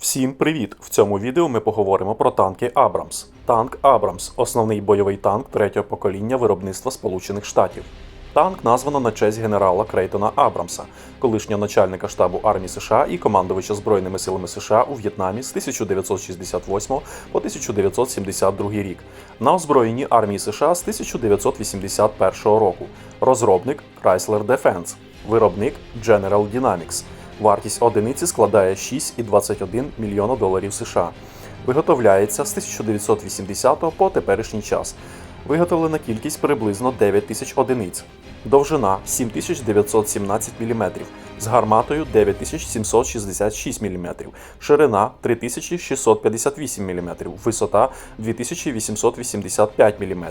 Всім привіт! В цьому відео ми поговоримо про танки Абрамс. Танк Абрамс основний бойовий танк третього покоління виробництва Сполучених Штатів. Танк названо на честь генерала Крейтона Абрамса, колишнього начальника штабу армії США і командувача Збройними силами США у В'єтнамі з 1968 по 1972 рік, на озброєнні армії США з 1981 року. Розробник Chrysler Defense, виробник General Dynamics. Вартість одиниці складає 6,21 мільйона доларів США. Виготовляється з 1980 по теперішній час. Виготовлена кількість приблизно 9 тисяч одиниць. Довжина 7917 мм, з гарматою 9766 мм, ширина 3658 мм, висота 2885 мм,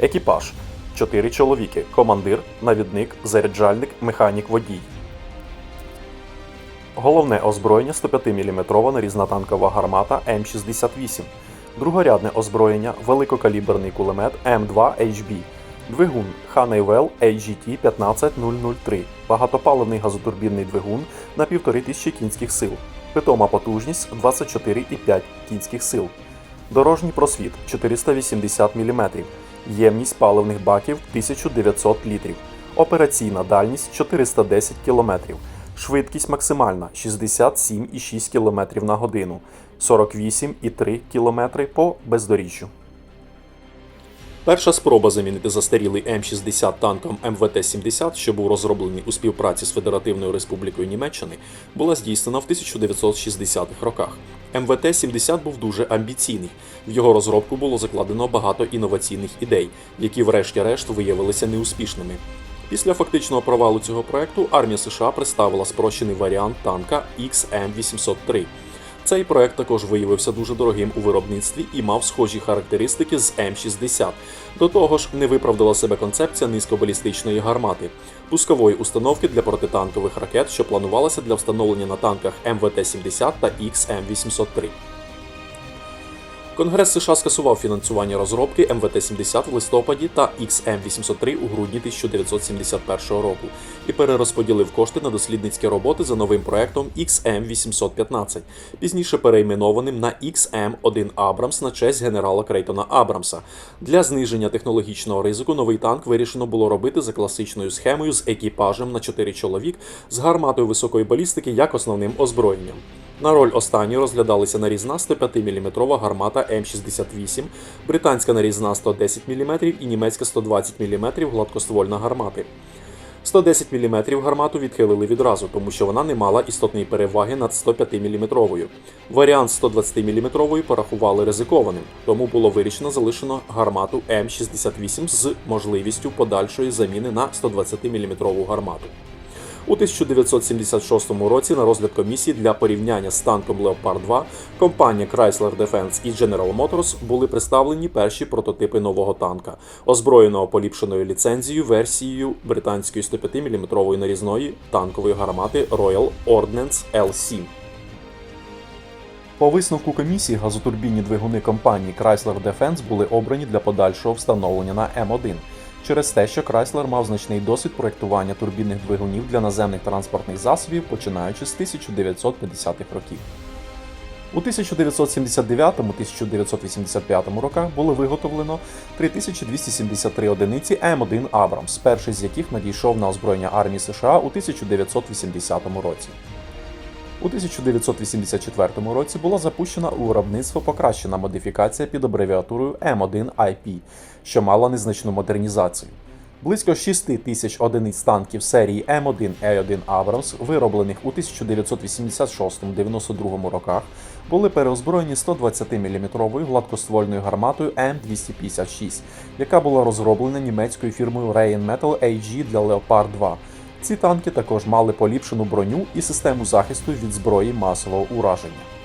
екіпаж 4 чоловіки, командир, навідник, заряджальник, механік водій. Головне озброєння 105-мм нарізна танкова гармата М68, другорядне озброєння великокаліберний кулемет М2HB, двигун Honeywell AGT 15003, багатопаливний газотурбінний двигун на 1500 кінських сил, питома потужність 24,5 кінських сил, дорожній просвіт 480 мм, ємність паливних баків 1900 літрів, операційна дальність 410 км. Швидкість максимальна 67,6 км на годину, 48,3 км по бездоріжжю. Перша спроба замінити застарілий М60 танком МВТ-70, що був розроблений у співпраці з Федеративною Республікою Німеччини, була здійснена в 1960-х роках. МВТ-70 був дуже амбіційний. В його розробку було закладено багато інноваційних ідей, які врешті-решт виявилися неуспішними. Після фактичного провалу цього проекту армія США представила спрощений варіант танка XM803. Цей проект також виявився дуже дорогим у виробництві і мав схожі характеристики з М60. До того ж, не виправдала себе концепція низькобалістичної гармати, пускової установки для протитанкових ракет, що планувалася для встановлення на танках МВТ-70 та XM803. Конгрес США скасував фінансування розробки МВТ-70 в листопаді та XM803 у грудні 1971 року і перерозподілив кошти на дослідницькі роботи за новим проектом XM815, пізніше перейменованим на XM1 Абрамс на честь генерала Крейтона Абрамса. Для зниження технологічного ризику новий танк вирішено було робити за класичною схемою з екіпажем на 4 чоловік з гарматою високої балістики як основним озброєнням. На роль останньої розглядалися нарізна 105-мм гармата М68, британська нарізна 110 мм і німецька 120 мм гладкоствольна гармати. 110 мм гармату відхилили відразу, тому що вона не мала істотної переваги над 105 мм. Варіант 120 мм порахували ризикованим, тому було вирішено залишено гармату М68 з можливістю подальшої заміни на 120 мм гармату. У 1976 році на розгляд комісії для порівняння з танком Leopard 2 компанія Chrysler Defense і General Motors були представлені перші прототипи нового танка, озброєного поліпшеною ліцензією версією британської 105-мм нарізної танкової гармати Royal Ordnance L7. По висновку комісії газотурбінні двигуни компанії Chrysler Defense були обрані для подальшого встановлення на М1 через те, що Chrysler мав значний досвід проєктування турбінних двигунів для наземних транспортних засобів, починаючи з 1950-х років. У 1979-1985 роках було виготовлено 3273 одиниці М1 Абрамс, перший з яких надійшов на озброєння армії США у 1980 році. У 1984 році була запущена у виробництво покращена модифікація під абревіатурою M1IP, що мала незначну модернізацію. Близько 6 тисяч одиниць танків серії М1А1 Абрамс, вироблених у 1986-92 роках, були переозброєні 120-мм гладкоствольною гарматою М256, яка була розроблена німецькою фірмою Rheinmetall AG для Leopard 2. Ці танки також мали поліпшену броню і систему захисту від зброї масового ураження.